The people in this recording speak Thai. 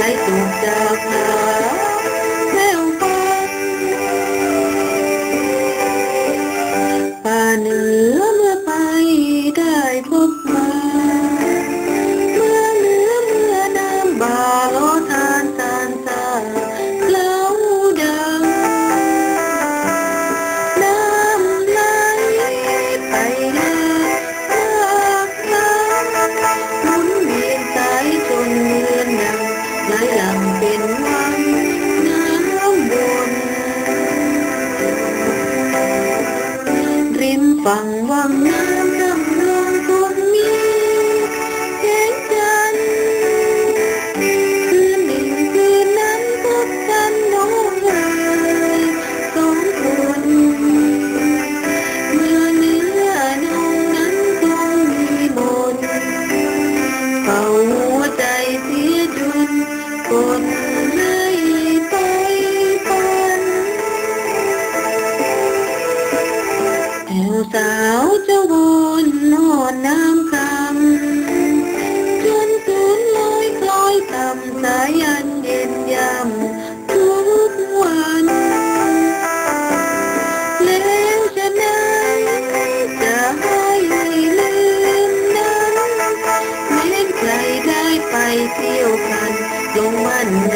ไหลตกจากหาแม่วปันป่าเหนือเมื่อไปได้พบมา เมื่อเหนือเมื่อน้ำบาล 放忘了 สาวเจ้าวนนอนน้ำคำจนคืนลอยคล้อยต่ำสายันเย็นยำทุกวันแล้วจะนั้นจะให้ลืมนั้นแม้ใครได้ไปเที่ยวกันลงมันใน